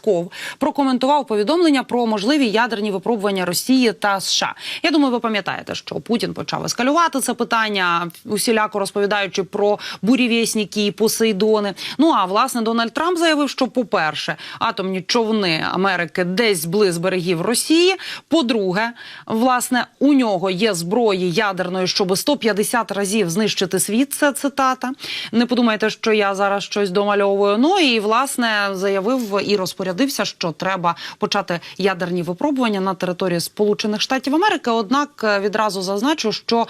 Пісков прокоментував повідомлення про можливі ядерні випробування Росії та США. Я думаю, ви пам'ятаєте, що Путін почав ескалювати це питання, усіляко розповідаючи про бурєвєсники і Посейдони. Ну а власне Дональд Трамп заявив, що, по-перше, атомні човни Америки десь близ берегів Росії. По-друге, власне, у нього є зброї ядерної, щоб 150 разів знищити світ. Це цитата. Не подумайте, що я зараз щось домальовую. Ну і власне заявив і розпорядився, що треба почати ядерні випробування на території Сполучених Штатів Америки. Однак е, відразу зазначу, що.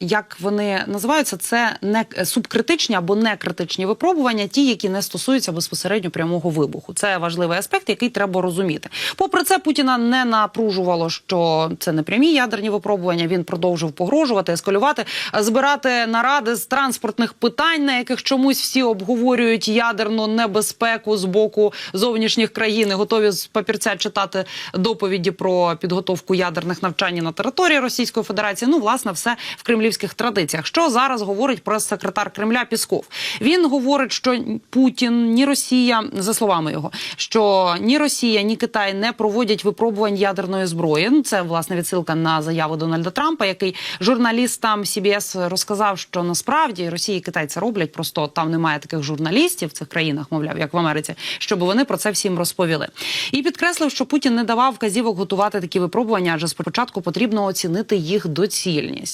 Як вони називаються, це не субкритичні або некритичні випробування, ті, які не стосуються безпосередньо прямого вибуху. Це важливий аспект, який треба розуміти. Попри це, Путіна не напружувало, що це не прямі ядерні випробування. Він продовжив погрожувати, ескалювати, збирати наради з транспортних питань, на яких чомусь всі обговорюють ядерну небезпеку з боку зовнішніх країн. Готові з папірця читати доповіді про підготовку ядерних навчань на території Російської Федерації. Ну, власне, все в кремлівських традиціях. Що зараз говорить прес-секретар Кремля Пісков? Він говорить, що Путін, ні Росія, за словами його, що ні Росія, ні Китай не проводять випробувань ядерної зброї. Ну, це власне відсилка на заяву Дональда Трампа, який журналістам CBS розказав, що насправді Росія і Китай це роблять. Просто там немає таких журналістів в цих країнах, мовляв, як в Америці, щоб вони про це всім розповіли. І підкреслив, що Путін не давав вказівок готувати такі випробування, адже спочатку потрібно оцінити їх доцільність.